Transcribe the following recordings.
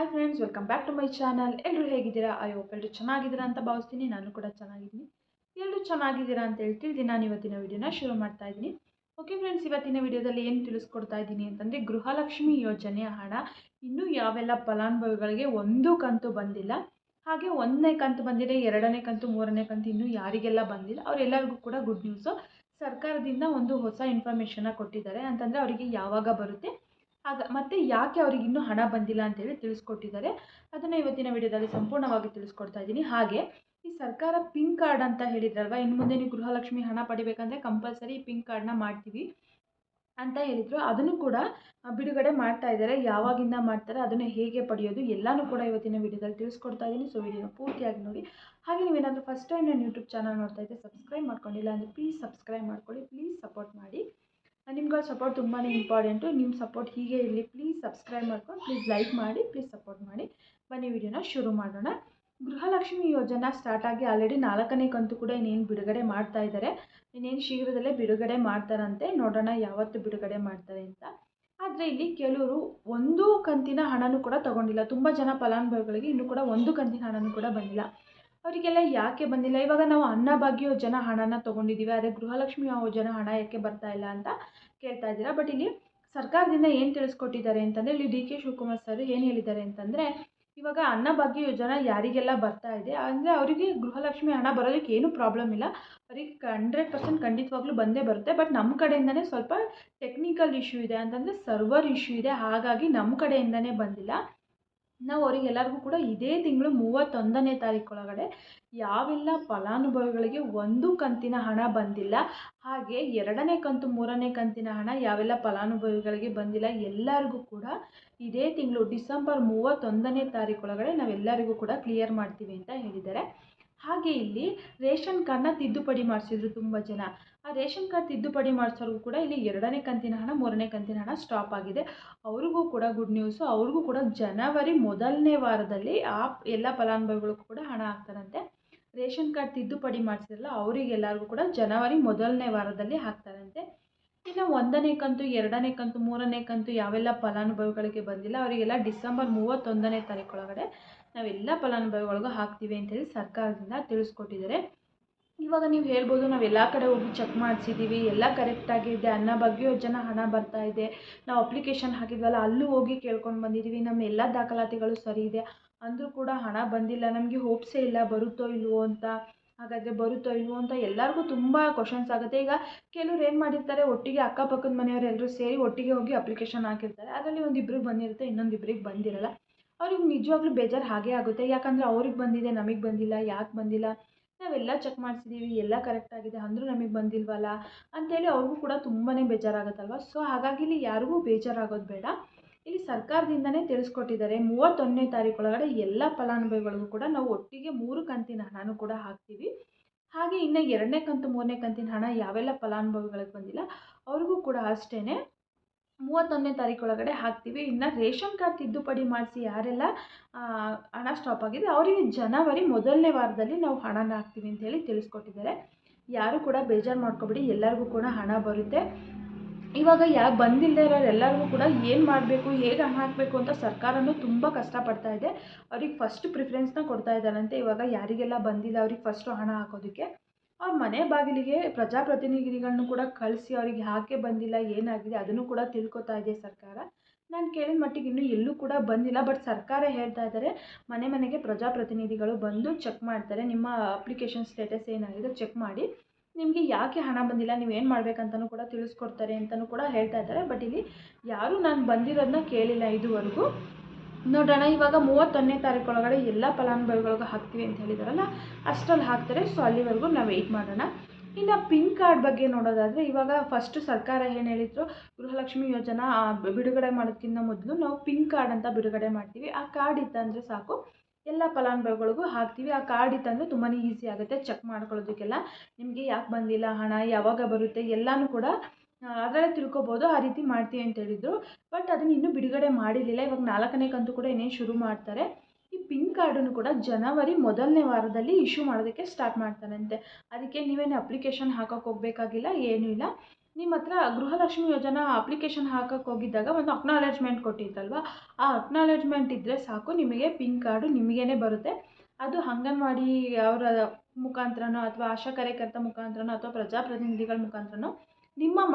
Hi friends welcome back to my channel ಎಲ್ಲರೂ ಹೇಗಿದ್ದೀರಾ? I hope ಎಲ್ಲರೂ ಚೆನ್ನಾಗಿದ್ದೀರಾ ಅಂತ ಭಾವಿಸ್ತೀನಿ. ನಾನು ಕೂಡ ಚೆನ್ನಾಗಿದ್ದೀನಿ. ಎಲ್ಲರೂ ಚೆನ್ನಾಗಿದ್ದೀರಾ ಅಂತ ಹೇಳ್ತೀವಿ ನಾನು ಇವತ್ತಿನ ವಿಡಿಯೋನ ಶುರು ಮಾಡ್ತಾ ಇದ್ದೀನಿ. ಓಕೆ ಫ್ರೆಂಡ್ಸ್ ಇವತ್ತಿನ ವಿಡಿಯೋದಲ್ಲಿ ಏನು ತಿಳಿಸ್ಕೊಡ್ತಾ ಇದ್ದೀನಿ ಅಂತಂದರೆ ಗೃಹಲಕ್ಷ್ಮಿ ಯೋಜನೆಯ ಹಣ. ಇನ್ನೂ ಯಾವೆಲ್ಲ ಫಲಾನುಭವಿಗಳಿಗೆ ಒಂದು ಕಂತು ಬಂದಿಲ್ಲ. ಹಾಗೆ ಒಂದನೇ ಕಂತು ಬಂದಿದೆ, ಎರಡನೇ ಕಂತು, ಮೂರನೇ ಕಂತು ಇನ್ನೂ ಯಾರಿಗೆಲ್ಲ ಬಂದಿಲ್ಲ. ಅವರೆಲ್ಲರಿಗೂ ಕೂಡ ಗುಡ್ ನ್ಯೂಸು ಸರ್ಕಾರದಿಂದ ಒಂದು ಹೊಸ ಇನ್ಫಾರ್ಮೇಷನ್ನ ಕೊಟ್ಟಿದ್ದಾರೆ. ಅಂತಂದರೆ ಅವರಿಗೆ ಯಾವಾಗ ಬರುತ್ತೆ? ಆಗ ಮತ್ತು ಯಾಕೆ ಅವ್ರಿಗೆ ಇನ್ನೂ ಹಣ ಬಂದಿಲ್ಲ ಅಂತೇಳಿ ತಿಳಿಸ್ಕೊಟ್ಟಿದ್ದಾರೆ. ಅದನ್ನು ಇವತ್ತಿನ ವಿಡಿಯೋದಲ್ಲಿ ಸಂಪೂರ್ಣವಾಗಿ ತಿಳಿಸ್ಕೊಡ್ತಾ ಇದ್ದೀನಿ. ಹಾಗೆ, ಈ ಸರ್ಕಾರ ಪಿಂಕ್ ಕಾರ್ಡ್ ಅಂತ ಹೇಳಿದ್ರಲ್ವ, ಇನ್ನು ಮುಂದೆ ನೀವು ಗೃಹಲಕ್ಷ್ಮಿ ಹಣ ಪಡಿಬೇಕಂದ್ರೆ ಕಂಪಲ್ಸರಿ ಪಿಂಕ್ ಕಾರ್ಡ್ನ ಮಾಡ್ತೀವಿ ಅಂತ ಹೇಳಿದರು. ಅದನ್ನು ಕೂಡ ಬಿಡುಗಡೆ ಮಾಡ್ತಾ ಇದ್ದಾರೆ. ಯಾವಾಗಿಂದ ಮಾಡ್ತಾರೆ, ಅದನ್ನು ಹೇಗೆ ಪಡೆಯೋದು ಎಲ್ಲನೂ ಕೂಡ ಇವತ್ತಿನ ವಿಡಿಯೋದಲ್ಲಿ ತಿಳಿಸ್ಕೊಡ್ತಾ ಇದ್ದೀನಿ. ಸೊ ವಿಡಿಯೋನ ಪೂರ್ತಿಯಾಗಿ ನೋಡಿ. ಹಾಗೆ ನೀವೇನಾದರೂ ಫಸ್ಟ್ ಟೈಮ್ ನಾನು ಯೂಟ್ಯೂಬ್ ಚಾನಲ್ ನೋಡ್ತಾ ಇದ್ದೆ ಸಬ್ಸ್ಕ್ರೈಬ್ ಮಾಡ್ಕೊಂಡಿಲ್ಲ ಅಂದರೆ ಪ್ಲೀಸ್ ಸಬ್ಸ್ಕ್ರೈಬ್ ಮಾಡ್ಕೊಳ್ಳಿ. ಪ್ಲೀಸ್ ನಿಮ್ಗಳ ಸಪೋರ್ಟ್ ತುಂಬಾ ಇಂಪಾರ್ಟೆಂಟು ನಿಮ್ಮ ಸಪೋರ್ಟ್ ಹೀಗೆ ಇರಲಿ ಪ್ಲೀಸ್ ಸಬ್ಸ್ಕ್ರೈಬ್ ಮಾಡ್ಕೊಂಡು ಪ್ಲೀಸ್ ಲೈಕ್ ಮಾಡಿ ಪ್ಲೀಸ್ ಸಪೋರ್ಟ್ ಮಾಡಿ. ಬನ್ನಿ ವಿಡಿಯೋನ ಶುರು ಮಾಡೋಣ. ಗೃಹಲಕ್ಷ್ಮಿ ಯೋಜನಾ ಸ್ಟಾರ್ಟ್ ಆಗಿ ಆಲ್ರೆಡಿ ನಾಲ್ಕನೇ ಕಂತು ಕೂಡ ಇನ್ನೇನು ಬಿಡುಗಡೆ ಮಾಡ್ತಾ ಇದ್ದಾರೆ ಇನ್ನೇನು ಶೀಘ್ರದಲ್ಲೇ ಬಿಡುಗಡೆ ಮಾಡ್ತಾರಂತೆ. ನೋಡೋಣ ಯಾವತ್ತು ಬಿಡುಗಡೆ ಮಾಡ್ತಾರೆ ಅಂತ. ಆದರೆ ಇಲ್ಲಿ ಕೆಲವರು ಒಂದು ಕಂತಿನ ಹಣನೂ ಕೂಡ ತಗೊಂಡಿಲ್ಲ. ತುಂಬ ಜನ ಫಲಾನುಭವಿಗಳಿಗೆ ಇನ್ನೂ ಕೂಡ ಒಂದು ಕಂತಿನ ಹಣನೂ ಕೂಡ ಬಂದಿಲ್ಲ. ಅವರಿಗೆಲ್ಲ ಯಾಕೆ ಬಂದಿಲ್ಲ? ಇವಾಗ ನಾವು ಅನ್ನಭಾಗ್ಯ ಯೋಜನೆ ಹಣನ ತೊಗೊಂಡಿದ್ದೀವಿ ಆದರೆ ಗೃಹಲಕ್ಷ್ಮಿ ಯೋಜನೆ ಹಣ ಯಾಕೆ ಬರ್ತಾ ಇಲ್ಲ ಅಂತ ಕೇಳ್ತಾ ಇದ್ದೀರಾ? ಬಟ್ ಇಲ್ಲಿ ಸರ್ಕಾರದಿಂದ ಏನು ತಿಳಿಸ್ಕೊಟ್ಟಿದ್ದಾರೆ ಅಂತಂದರೆ, ಇಲ್ಲಿ ಡಿ ಕೆ ಶಿವಕುಮಾರ್ ಸರ್ ಏನು ಹೇಳಿದ್ದಾರೆ ಅಂತಂದರೆ, ಇವಾಗ ಅನ್ನಭಾಗ್ಯ ಯೋಜನೆ ಯಾರಿಗೆಲ್ಲ ಬರ್ತಾ ಇದೆ, ಅಂದರೆ ಅವರಿಗೆ ಗೃಹಲಕ್ಷ್ಮಿ ಹಣ ಬರೋದಕ್ಕೆ ಏನೂ ಪ್ರಾಬ್ಲಮ್ ಇಲ್ಲ. ಅವರಿಗೆ ಹಂಡ್ರೆಡ್ ಪರ್ಸೆಂಟ್ ಖಂಡಿತವಾಗ್ಲೂ ಬಂದೇ ಬರುತ್ತೆ. ಬಟ್ ನಮ್ಮ ಕಡೆಯಿಂದನೇ ಸ್ವಲ್ಪ ಟೆಕ್ನಿಕಲ್ ಇಶ್ಯೂ ಇದೆ ಅಂತಂದರೆ ಸರ್ವರ್ ಇಶ್ಯೂ ಇದೆ, ಹಾಗಾಗಿ ನಮ್ಮ ಕಡೆಯಿಂದನೇ ಬಂದಿಲ್ಲ. ನಾವು ಅವರಿಗೆಲ್ಲರಿಗೂ ಕೂಡ ಇದೇ ತಿಂಗಳು ಮೂವತ್ತೊಂದನೇ ತಾರೀಕೊಳಗಡೆ ಯಾವೆಲ್ಲ ಫಲಾನುಭವಿಗಳಿಗೆ ಒಂದು ಕಂತಿನ ಹಣ ಬಂದಿಲ್ಲ. ಹಾಗೆ ಎರಡನೇ ಕಂತು, ಮೂರನೇ ಕಂತಿನ ಹಣ ಯಾವೆಲ್ಲ ಫಲಾನುಭವಿಗಳಿಗೆ ಬಂದಿಲ್ಲ. ಎಲ್ಲರಿಗೂ ಕೂಡ ಇದೇ ತಿಂಗಳು ಡಿಸೆಂಬರ್ ಮೂವತ್ತೊಂದನೇ ತಾರೀಕೊಳಗಡೆ ನಾವೆಲ್ಲರಿಗೂ ಕೂಡ ಕ್ಲಿಯರ್ ಮಾಡ್ತೀವಿ ಅಂತ ಹೇಳಿದ್ದಾರೆ. ಹಾಗೆ ಇಲ್ಲಿ ರೇಷನ್ ಕಾರ್ಡ್ನ ತಿದ್ದುಪಡಿ ಮಾಡಿಸಿದ್ರು ತುಂಬ ಜನ. ಆ ರೇಷನ್ ಕಾರ್ಡ್ ತಿದ್ದುಪಡಿ ಮಾಡಿಸೋರ್ಗೂ ಕೂಡ ಇಲ್ಲಿ ಎರಡನೇ ಕಂತಿನ ಹಣ, ಮೂರನೇ ಕಂತಿನ ಹಣ ಸ್ಟಾಪ್ ಆಗಿದೆ. ಅವ್ರಿಗೂ ಕೂಡ ಗುಡ್ ನ್ಯೂಸು ಅವ್ರಿಗೂ ಕೂಡ ಜನವರಿ ಮೊದಲನೇ ವಾರದಲ್ಲಿ ಆ ಎಲ್ಲ ಫಲಾನುಭವಿಗಳಿಗೂ ಕೂಡ ಹಣ ಹಾಕ್ತಾರಂತೆ. ರೇಷನ್ ಕಾರ್ಡ್ ತಿದ್ದುಪಡಿ ಮಾಡಿಸಿದ್ರಲ್ಲ ಅವರಿಗೆಲ್ಲರಿಗೂ ಕೂಡ ಜನವರಿ ಮೊದಲನೇ ವಾರದಲ್ಲಿ ಹಾಕ್ತಾರಂತೆ. ಇನ್ನು ಒಂದನೇ ಕಂತು, ಎರಡನೇ ಕಂತು, ಮೂರನೇ ಕಂತು ಯಾವೆಲ್ಲ ಫಲಾನುಭವಿಗಳಿಗೆ ಬಂದಿಲ್ಲ, ಅವರಿಗೆಲ್ಲ ಡಿಸೆಂಬರ್ ಮೂವತ್ತೊಂದನೇ ತಾರೀಕೊಳಗಡೆ ನಾವೆಲ್ಲ ಫಲಾನುಭವಿಗಳಿಗೂ ಹಾಕ್ತೀವಿ ಅಂತೇಳಿ ಸರ್ಕಾರದಿಂದ ತಿಳಿಸ್ಕೊಟ್ಟಿದ್ದಾರೆ. ಇವಾಗ ನೀವು ಹೇಳ್ಬೋದು ನಾವು ಎಲ್ಲ ಕಡೆ ಹೋಗಿ ಚೆಕ್ ಮಾಡಿಸಿದ್ದೀವಿ ಎಲ್ಲ ಕರೆಕ್ಟಾಗಿದೆ ಅನ್ನ ಬಗ್ಗೆ ಯೋಜನೆ ಹಣ ಬರ್ತಾ ಇದೆ, ನಾವು ಅಪ್ಲಿಕೇಶನ್ ಹಾಕಿದ್ವಲ್ಲ, ಅಲ್ಲೂ ಹೋಗಿ ಕೇಳ್ಕೊಂಡು ಬಂದಿದ್ದೀವಿ ನಮ್ಮ ಎಲ್ಲ ದಾಖಲಾತಿಗಳು ಸರಿ ಇದೆ, ಅಂದರೂ ಕೂಡ ಹಣ ಬಂದಿಲ್ಲ, ನಮಗೆ ಹೋಪ್ಸೇ ಇಲ್ಲ, ಬರುತ್ತೋ ಇಲ್ವೋ ಅಂತ. ಹಾಗಾದರೆ ಬರುತ್ತೋ ಇಲ್ವೋ ಅಂತ ಎಲ್ಲರಿಗೂ ತುಂಬ ಕ್ವಶನ್ಸ್ ಆಗುತ್ತೆ. ಈಗ ಕೆಲವ್ರು ಏನು ಮಾಡಿರ್ತಾರೆ, ಒಟ್ಟಿಗೆ ಅಕ್ಕಪಕ್ಕದ ಮನೆಯವರೆಲ್ಲರೂ ಸೇರಿ ಒಟ್ಟಿಗೆ ಹೋಗಿ ಅಪ್ಲಿಕೇಶನ್ ಹಾಕಿರ್ತಾರೆ. ಅದರಲ್ಲಿ ಒಂದಿಬ್ಬರಿಗೆ ಬಂದಿರುತ್ತೆ ಇನ್ನೊಂದು ಇಬ್ಬರಿಗೆ ಬಂದಿರಲ್ಲ. ಅವ್ರಿಗೆ ನಿಜವಾಗ್ಲೂ ಬೇಜಾರು ಹಾಗೆ ಆಗುತ್ತೆ. ಯಾಕಂದರೆ ಅವ್ರಿಗೆ ಬಂದಿದೆ, ನಮಗೆ ಬಂದಿಲ್ಲ, ಯಾಕೆ ಬಂದಿಲ್ಲ? ನಾವೆಲ್ಲ ಚೆಕ್ ಮಾಡಿಸಿದ್ದೀವಿ ಎಲ್ಲ ಕರೆಕ್ಟ್ ಆಗಿದೆ, ಅಂದರೂ ನಮಗೆ ಬಂದಿಲ್ವಲ್ಲ? ಅಂಥೇಳಿ ಅವ್ರಿಗೂ ಕೂಡ ತುಂಬಾ ಬೇಜಾರಾಗುತ್ತಲ್ವ? ಸೊ ಹಾಗಾಗಿ ಇಲ್ಲಿ ಯಾರಿಗೂ ಬೇಜಾರಾಗೋದು ಬೇಡ. ಇಲ್ಲಿ ಸರ್ಕಾರದಿಂದನೇ ತಿಳಿಸ್ಕೊಟ್ಟಿದ್ದಾರೆ. ಮೂವತ್ತೊಂದನೇ ತಾರೀಕೊಳಗಡೆ ಎಲ್ಲ ಫಲಾನುಭವಿಗಳಿಗೂ ಕೂಡ ನಾವು ಒಟ್ಟಿಗೆ ಮೂರು ಕಂತಿನ ಹಣನೂ ಕೂಡ ಹಾಕ್ತೀವಿ. ಹಾಗೆ ಇನ್ನು ಎರಡನೇ ಕಂತು, ಮೂರನೇ ಕಂತಿನ ಹಣ ಯಾವೆಲ್ಲ ಫಲಾನುಭವಿಗಳಿಗೆ ಬಂದಿಲ್ಲ, ಅವ್ರಿಗೂ ಕೂಡ ಅಷ್ಟೇ ಮೂವತ್ತೊಂದನೇ ತಾರೀಕೊಳಗಡೆ ಹಾಕ್ತೀವಿ. ಇನ್ನು ರೇಷನ್ ಕಾರ್ಡ್ ತಿದ್ದುಪಡಿ ಮಾಡಿಸಿ ಯಾರೆಲ್ಲ ಹಣ ಸ್ಟಾಪ್ ಆಗಿದೆ, ಅವರಿಗೆ ಜನವರಿ ಮೊದಲನೇ ವಾರದಲ್ಲಿ ನಾವು ಹಣನ ಹಾಕ್ತೀವಿ ಅಂತ ಹೇಳಿ ತಿಳಿಸ್ಕೊಟ್ಟಿದ್ದಾರೆ. ಯಾರು ಕೂಡ ಬೇಜಾರು ಮಾಡ್ಕೊಬೇಡಿ, ಎಲ್ಲರಿಗೂ ಕೂಡ ಹಣ ಬರುತ್ತೆ. ಇವಾಗ ಯಾ ಬಂದಿಲ್ಲದೆ ಇರೋರು ಎಲ್ಲರಿಗೂ ಕೂಡ ಏನು ಮಾಡಬೇಕು, ಹೇಗೆ ಹಣ ಹಾಕಬೇಕು ಅಂತ ಸರ್ಕಾರನೂ ತುಂಬ ಕಷ್ಟಪಡ್ತಾ ಇದೆ. ಅವ್ರಿಗೆ ಫಸ್ಟ್ ಪ್ರಿಫರೆನ್ಸ್ನ ಕೊಡ್ತಾ ಇದ್ದಾರಂತೆ. ಇವಾಗ ಯಾರಿಗೆಲ್ಲ ಬಂದಿಲ್ಲ, ಅವ್ರಿಗೆ ಫಸ್ಟು ಹಣ ಹಾಕೋದಕ್ಕೆ. ಅವ್ರ ಮನೆ ಬಾಗಿಲಿಗೆ ಪ್ರಜಾಪ್ರತಿನಿಧಿಗಳನ್ನು ಕೂಡ ಕಳಿಸಿ ಅವ್ರಿಗೆ ಯಾಕೆ ಬಂದಿಲ್ಲ, ಏನಾಗಿದೆ ಅದನ್ನು ಕೂಡ ತಿಳ್ಕೊತಾ ಇದೆ ಸರ್ಕಾರ. ನಾನು ಕೇಳಿದ ಮಟ್ಟಿಗೆ ಇನ್ನೂ ಎಲ್ಲೂ ಕೂಡ ಬಂದಿಲ್ಲ ಬಟ್ ಸರ್ಕಾರ ಹೇಳ್ತಾ ಇದ್ದಾರೆ, ಮನೆ ಮನೆಗೆ ಪ್ರಜಾಪ್ರತಿನಿಧಿಗಳು ಬಂದು ಚೆಕ್ ಮಾಡ್ತಾರೆ, ನಿಮ್ಮ ಅಪ್ಲಿಕೇಶನ್ ಸ್ಟೇಟಸ್ ಏನಾಗಿದೆ ಚೆಕ್ ಮಾಡಿ. ನಿಮಗೆ ಯಾಕೆ ಹಣ ಬಂದಿಲ್ಲ, ನೀವು ಏನು ಮಾಡಬೇಕಂತಲೂ ಕೂಡ ತಿಳಿಸ್ಕೊಡ್ತಾರೆ ಅಂತಲೂ ಕೂಡ ಹೇಳ್ತಾ ಇದ್ದಾರೆ. ಬಟ್ ಇಲ್ಲಿ ಯಾರೂ ನಾನು ಬಂದಿರೋದನ್ನ ಕೇಳಿಲ್ಲ ಇದುವರೆಗೂ. ನೋಡೋಣ, ಇವಾಗ ಮೂವತ್ತೊಂದನೇ ತಾರೀಕೊಳಗಡೆ ಎಲ್ಲ ಫಲಾನುಭವಿಗಳಿಗೂ ಹಾಕ್ತೀವಿ ಅಂತ ಹೇಳಿದಾರಲ್ಲ, ಅಷ್ಟರಲ್ಲಿ ಹಾಕ್ತಾರೆ. ಸೊ ಅಲ್ಲಿವರೆಗೂ ನಾವು ವೆಯ್ಟ್ ಮಾಡೋಣ. ಇನ್ನು ಪಿಂಕ್ ಕಾರ್ಡ್ ಬಗ್ಗೆ ನೋಡೋದಾದರೆ, ಇವಾಗ ಫಸ್ಟು ಸರ್ಕಾರ ಏನು ಹೇಳಿದ್ರು, ಗೃಹಲಕ್ಷ್ಮಿ ಯೋಜನಾ ಬಿಡುಗಡೆ ಮಾಡೋದಕ್ಕಿಂತ ಮೊದಲು ನಾವು ಪಿಂಕ್ ಕಾರ್ಡ್ ಅಂತ ಬಿಡುಗಡೆ ಮಾಡ್ತೀವಿ. ಆ ಕಾರ್ಡ್ ಇತ್ತಂದರೆ ಸಾಕು. ಎಲ್ಲ ಫಲಾನುಭವಿಗಳಿಗೂ ಹಾಕ್ತೀವಿ. ಆ ಕಾರ್ಡ್ ಇತ್ತಂದರೆ ತುಂಬಾ ಈಸಿ ಆಗುತ್ತೆ. ಚೆಕ್ ಮಾಡ್ಕೊಳ್ಳೋದಕ್ಕೆಲ್ಲ. ನಿಮಗೆ ಯಾಕೆ ಬಂದಿಲ್ಲ ಹಣ, ಯಾವಾಗ ಬರುತ್ತೆ, ಎಲ್ಲನೂ ಕೂಡ ಅದರಲ್ಲೇ ತಿಳ್ಕೊಬೋದು, ಆ ರೀತಿ ಮಾಡ್ತೀವಿ ಅಂತ ಹೇಳಿದರು. ಬಟ್ ಅದನ್ನು ಇನ್ನೂ ಬಿಡುಗಡೆ ಮಾಡಿರಲಿಲ್ಲ. ಇವಾಗ ನಾಲ್ಕನೇ ಕಂತು ಕೂಡ ಇನ್ನೇನು ಶುರು ಮಾಡ್ತಾರೆ. ಈ ಪಿಂಕ್ ಕಾರ್ಡನ್ನು ಕೂಡ ಜನವರಿ ಮೊದಲನೇ ವಾರದಲ್ಲಿ ಇಶ್ಯೂ ಮಾಡೋದಕ್ಕೆ ಸ್ಟಾರ್ಟ್ ಮಾಡ್ತಾರಂತೆ. ಅದಕ್ಕೆ ನೀವೇನು ಅಪ್ಲಿಕೇಶನ್ ಹಾಕೋಕೆ ಹೋಗಬೇಕಾಗಿಲ್ಲ, ಏನೂ ಇಲ್ಲ. ನಿಮ್ಮ ಹತ್ರ ಗೃಹಲಕ್ಷ್ಮಿ ಯೋಜನಾ ಅಪ್ಲಿಕೇಶನ್ ಹಾಕಕ್ಕೆ ಹೋಗಿದ್ದಾಗ ಒಂದು ಅಕ್ನಾಲೆಜ್ಮೆಂಟ್ ಕೊಟ್ಟಿದ್ದಲ್ವ ಆ ಅಕ್ನಾಲೆಜ್ಮೆಂಟ್ ಇದ್ದರೆ ಸಾಕು, ನಿಮಗೆ ಪಿನ್ ಕಾರ್ಡು ನಿಮಗೇ ಬರುತ್ತೆ. ಅದು ಅಂಗನವಾಡಿ ಅವರ ಮುಖಾಂತರನೋ ಅಥವಾ ಆಶಾ ಕಾರ್ಯಕರ್ತ ಮುಖಾಂತರನೋ ಅಥವಾ ಪ್ರಜಾಪ್ರತಿನಿಧಿಗಳ ಮುಖಾಂತರನೋ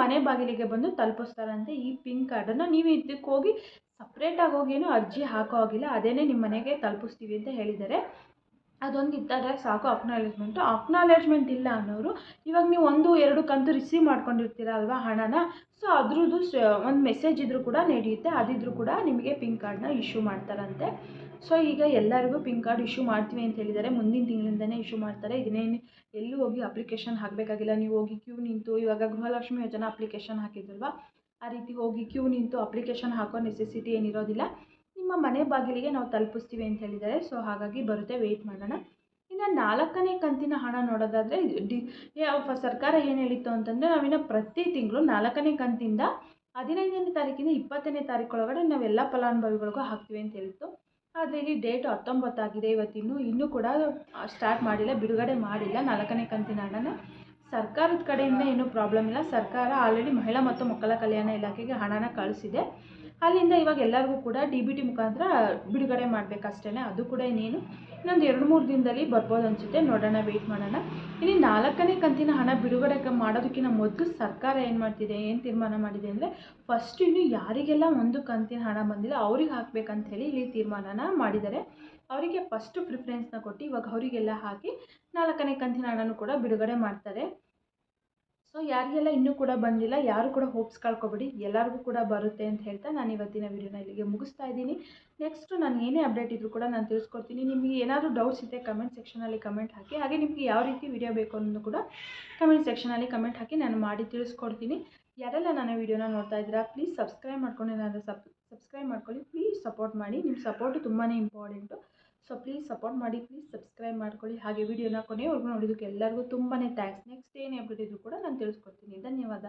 ಮನೆ ಬಾಗಿಲಿಗೆ ಬಂದು ತಲುಪಿಸ್ತಾರಂತೆ. ಈ ಪಿನ್ ಕಾರ್ಡನ್ನು ನೀವು ಇದಕ್ಕೆ ಹೋಗಿ ಸಪ್ರೇಟಾಗಿ ಹೋಗಿ ಏನು ಅರ್ಜಿ ಹಾಕೋ ಹಾಗಿಲ್ಲ. ಅದೇನೆ ನಿಮ್ಮ ಮನೆಗೆ ತಲುಪಿಸ್ತೀವಿ ಅಂತ ಹೇಳಿದ್ದಾರೆ. ಅದೊಂದು ಇದ್ದರೆ. ಸಾಕು ಅಕ್ನಾಲೆಜ್ಮೆಂಟು ಅಕ್ನಾಲೆಜ್ಮೆಂಟ್ ಇಲ್ಲ ಅನ್ನೋರು, ಇವಾಗ ನೀವು ಒಂದು, ಎರಡು ಕಂತು ರಿಸೀವ್ ಮಾಡ್ಕೊಂಡಿರ್ತೀರ ಅಲ್ವಾ ಹಣನ? ಸೊ ಅದ್ರದ್ದು ಒಂದು ಮೆಸೇಜ್ ಇದ್ದರೂ ಕೂಡ ನಡೆಯುತ್ತೆ. ಅದಿದ್ರೂ ಕೂಡ ನಿಮಗೆ ಪಿನ್ ಕಾರ್ಡ್ನ ಇಶ್ಯೂ ಮಾಡ್ತಾರಂತೆ. ಸೊ ಈಗ ಎಲ್ಲರಿಗೂ ಪಿನ್ ಕಾರ್ಡ್ ಇಶ್ಯೂ ಮಾಡ್ತೀವಿ ಅಂತ ಹೇಳಿದ್ದಾರೆ. ಮುಂದಿನ ತಿಂಗಳಿಂದನೇ ಇಶ್ಯೂ ಮಾಡ್ತಾರೆ. ಇದನ್ನೇನು ಎಲ್ಲೂ ಹೋಗಿ ಅಪ್ಲಿಕೇಶನ್ ಹಾಕಬೇಕಾಗಿಲ್ಲ. ನೀವು ಹೋಗಿ ಕ್ಯೂ ನಿಂತು, ಇವಾಗ ಗೃಹಲಕ್ಷ್ಮಿ ಯೋಜನಾ ಅಪ್ಲಿಕೇಶನ್ ಹಾಕಿದ್ರಲ್ವ? ಆ ರೀತಿ ಹೋಗಿ ಕ್ಯೂ ನಿಂತು ಅಪ್ಲಿಕೇಶನ್ ಹಾಕೋ ನೆಸೆಸಿಟಿ ಏನಿರೋದಿಲ್ಲ. ನಿಮ್ಮ ಮನೆ ಬಾಗಿಲಿಗೆ ನಾವು ತಲುಪಿಸ್ತೀವಿ ಅಂತ ಹೇಳಿದ್ದಾರೆ. ಸೊ ಹಾಗಾಗಿ ಬರುತ್ತೆ. ವೆಯ್ಟ್ ಮಾಡೋಣ. ಇನ್ನು ನಾಲ್ಕನೇ ಕಂತಿನ ಹಣ ನೋಡೋದಾದರೆ, ಡಿ ಸರ್ಕಾರ ಏನು ಹೇಳಿತ್ತು ಅಂತಂದರೆ, ನಾವಿನ್ನು ಪ್ರತಿ ತಿಂಗಳು ನಾಲ್ಕನೇ ಕಂತಿಂದ ಹದಿನೈದನೇ ತಾರೀಕಿಂದ ಇಪ್ಪತ್ತನೇ ತಾರೀಕೊಳಗಡೆ ನಾವೆಲ್ಲ ಫಲಾನುಭವಿಗಳಿಗೂ ಹಾಕ್ತೀವಿ ಅಂತ ಹೇಳಿತ್ತು. ಆದರೆ ಇಲ್ಲಿ ಡೇಟ್ ಹತ್ತೊಂಬತ್ತಾಗಿದೆ ಇವತ್ತಿನ್ನು ಇನ್ನೂ ಕೂಡ ಸ್ಟಾರ್ಟ್ ಮಾಡಿಲ್ಲ, ಬಿಡುಗಡೆ ಮಾಡಿಲ್ಲ. ನಾಲ್ಕನೇ ಕಂತಿನ ಹಣನ ಸರ್ಕಾರದ ಕಡೆಯಿಂದ ಏನೂ ಪ್ರಾಬ್ಲಮ್ ಇಲ್ಲ. ಸರ್ಕಾರ ಆಲ್ರೆಡಿ ಮಹಿಳಾ ಮತ್ತು ಮಕ್ಕಳ ಕಲ್ಯಾಣ ಇಲಾಖೆಗೆ ಹಣನ ಕಳಿಸಿದೆ. ಅಲ್ಲಿಂದ ಇವಾಗ ಎಲ್ಲರಿಗೂ ಕೂಡ ಡಿ ಬಿ ಟಿ ಮುಖಾಂತರ ಬಿಡುಗಡೆ ಮಾಡಬೇಕಷ್ಟೇ ಅದು ಕೂಡ ಇನ್ನೇನು. ಇನ್ನೊಂದು ಎರಡು ಮೂರು ದಿನದಲ್ಲಿ ಬರ್ಬೋದು ಅನಿಸುತ್ತೆ. ನೋಡೋಣ ವೆಯ್ಟ್ ಮಾಡೋಣ. ಇಲ್ಲಿ ನಾಲ್ಕನೇ ಕಂತಿನ ಹಣ ಬಿಡುಗಡೆ ಮಾಡೋದಕ್ಕಿಂತ ಮೊದಲು ಸರ್ಕಾರ ಏನು ಮಾಡ್ತಿದೆ, ಏನು ತೀರ್ಮಾನ ಮಾಡಿದೆ ಅಂದರೆ ಫಸ್ಟ್ ಇನ್ನು ಯಾರಿಗೆಲ್ಲ ಒಂದು ಕಂತಿನ ಹಣ ಬಂದಿಲ್ಲ ಅವ್ರಿಗೆ ಹಾಕ್ಬೇಕಂತ ಹೇಳಿ ಇಲ್ಲಿ ತೀರ್ಮಾನನ ಮಾಡಿದ್ದಾರೆ. ಅವರಿಗೆ ಫಸ್ಟ್ ಪ್ರಿಫರೆನ್ಸ್ನ ಕೊಟ್ಟು ಇವಾಗ ಅವರಿಗೆಲ್ಲ ಹಾಕಿ ನಾಲ್ಕನೇ ಕಂತಿನ ಹಣನೂ ಕೂಡ ಬಿಡುಗಡೆ ಮಾಡ್ತಾರೆ. ಸೊ ಯಾರಿಗೆಲ್ಲ ಇನ್ನೂ ಕೂಡ ಬಂದಿಲ್ಲ, ಯಾರು ಕೂಡ ಹೋಪ್ಸ್ ಕಳ್ಕೊಬೇಡಿ, ಎಲ್ಲರಿಗೂ ಕೂಡ ಬರುತ್ತೆ ಅಂತ ಹೇಳ್ತಾ ನಾನು ಇವತ್ತಿನ ವೀಡಿಯೋನ ಇಲ್ಲಿಗೆ ಮುಗಿಸ್ತಾ ಇದ್ದೀನಿ. ನೆಕ್ಸ್ಟು ನಾನು ಏನೇ ಅಪ್ಡೇಟ್ ಇದ್ದರೂ ಕೂಡ ನಾನು ತಿಳಿಸ್ಕೊಡ್ತೀನಿ. ನಿಮಗೆ ಏನಾದರೂ ಡೌಟ್ಸ್ ಇದೆ ಕಮೆಂಟ್ ಸೆಕ್ಷನಲ್ಲಿ ಕಮೆಂಟ್ ಹಾಕಿ, ಹಾಗೆ ನಿಮಗೆ ಯಾವ ರೀತಿ ವಿಡಿಯೋ ಬೇಕು ಅನ್ನೋದು ಕೂಡ ಕಮೆಂಟ್ ಸೆಕ್ಷನಲ್ಲಿ ಕಮೆಂಟ್ ಹಾಕಿ ನಾನು ಮಾಡಿ ತಿಳಿಸ್ಕೊಡ್ತೀನಿ. ಯಾರೆಲ್ಲ ನನ್ನ ವೀಡಿಯೋನ ನೋಡ್ತಾ ಇದ್ದೀರಾ ಪ್ಲೀಸ್ ಸಬ್ಸ್ಕ್ರೈಬ್ ಮಾಡ್ಕೊಂಡು ಏನಾದರೂ ಸಬ್ ಸಬ್ಸ್ಕ್ರೈಬ್ ಮಾಡ್ಕೊಳ್ಳಿ. ಪ್ಲೀಸ್ ಸಪೋರ್ಟ್ ಮಾಡಿ. ನಿಮ್ಮ ಸಪೋರ್ಟ್ ತುಂಬಾ ಇಂಪಾರ್ಟೆಂಟು ಸೊ ಪ್ಲೀಸ್ ಸಪೋರ್ಟ್ ಮಾಡಿ ಪ್ಲೀಸ್ ಸಬ್ಸ್ಕ್ರೈಬ್ ಮಾಡ್ಕೊಳ್ಳಿ. ಹಾಗೆ ವಿಡಿಯೋನ ಕೊನೆವರೆಗೂ ನೋಡಿದ್ದಕ್ಕೆ ಎಲ್ಲರಿಗೂ ತುಂಬಾ ಥ್ಯಾಂಕ್ಸ್ ನೆಕ್ಸ್ಟ್ ಏನೇ ಅಪ್ಡೇಟ್ ಕೂಡ ನಾನು ತಿಳಿಸ್ಕೊಡ್ತೀನಿ. ಧನ್ಯವಾದ.